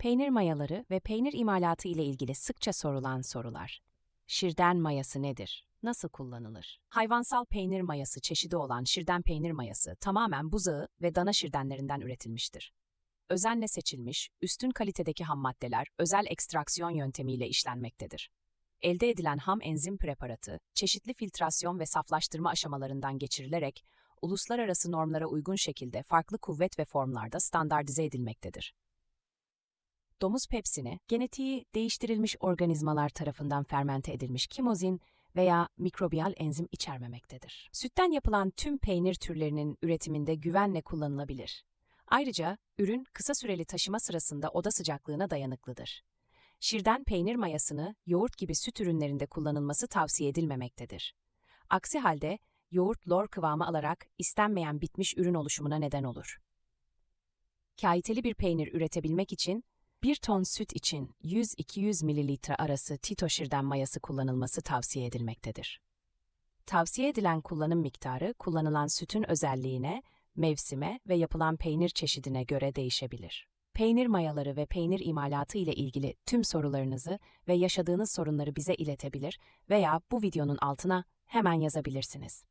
Peynir mayaları ve peynir imalatı ile ilgili sıkça sorulan sorular. Şirden mayası nedir? Nasıl kullanılır? Hayvansal peynir mayası çeşidi olan şirden peynir mayası tamamen buzağı ve dana şirdenlerinden üretilmiştir. Özenle seçilmiş, üstün kalitedeki ham maddeler özel ekstraksiyon yöntemiyle işlenmektedir. Elde edilen ham enzim preparatı, çeşitli filtrasyon ve saflaştırma aşamalarından geçirilerek uluslararası normlara uygun şekilde farklı kuvvet ve formlarda standartize edilmektedir. Domuz pepsini, genetiği değiştirilmiş organizmalar tarafından fermente edilmiş kimozin veya mikrobiyal enzim içermemektedir. Sütten yapılan tüm peynir türlerinin üretiminde güvenle kullanılabilir. Ayrıca ürün kısa süreli taşıma sırasında oda sıcaklığına dayanıklıdır. Şirden peynir mayasını yoğurt gibi süt ürünlerinde kullanılması tavsiye edilmemektedir. Aksi halde yoğurt lor kıvamı alarak istenmeyen bitmiş ürün oluşumuna neden olur. Kaliteli bir peynir üretebilmek için 1 ton süt için 100-200 ml arası Tito şirden mayası kullanılması tavsiye edilmektedir. Tavsiye edilen kullanım miktarı kullanılan sütün özelliğine, mevsime ve yapılan peynir çeşidine göre değişebilir. Peynir mayaları ve peynir imalatı ile ilgili tüm sorularınızı ve yaşadığınız sorunları bize iletebilir veya bu videonun altına hemen yazabilirsiniz.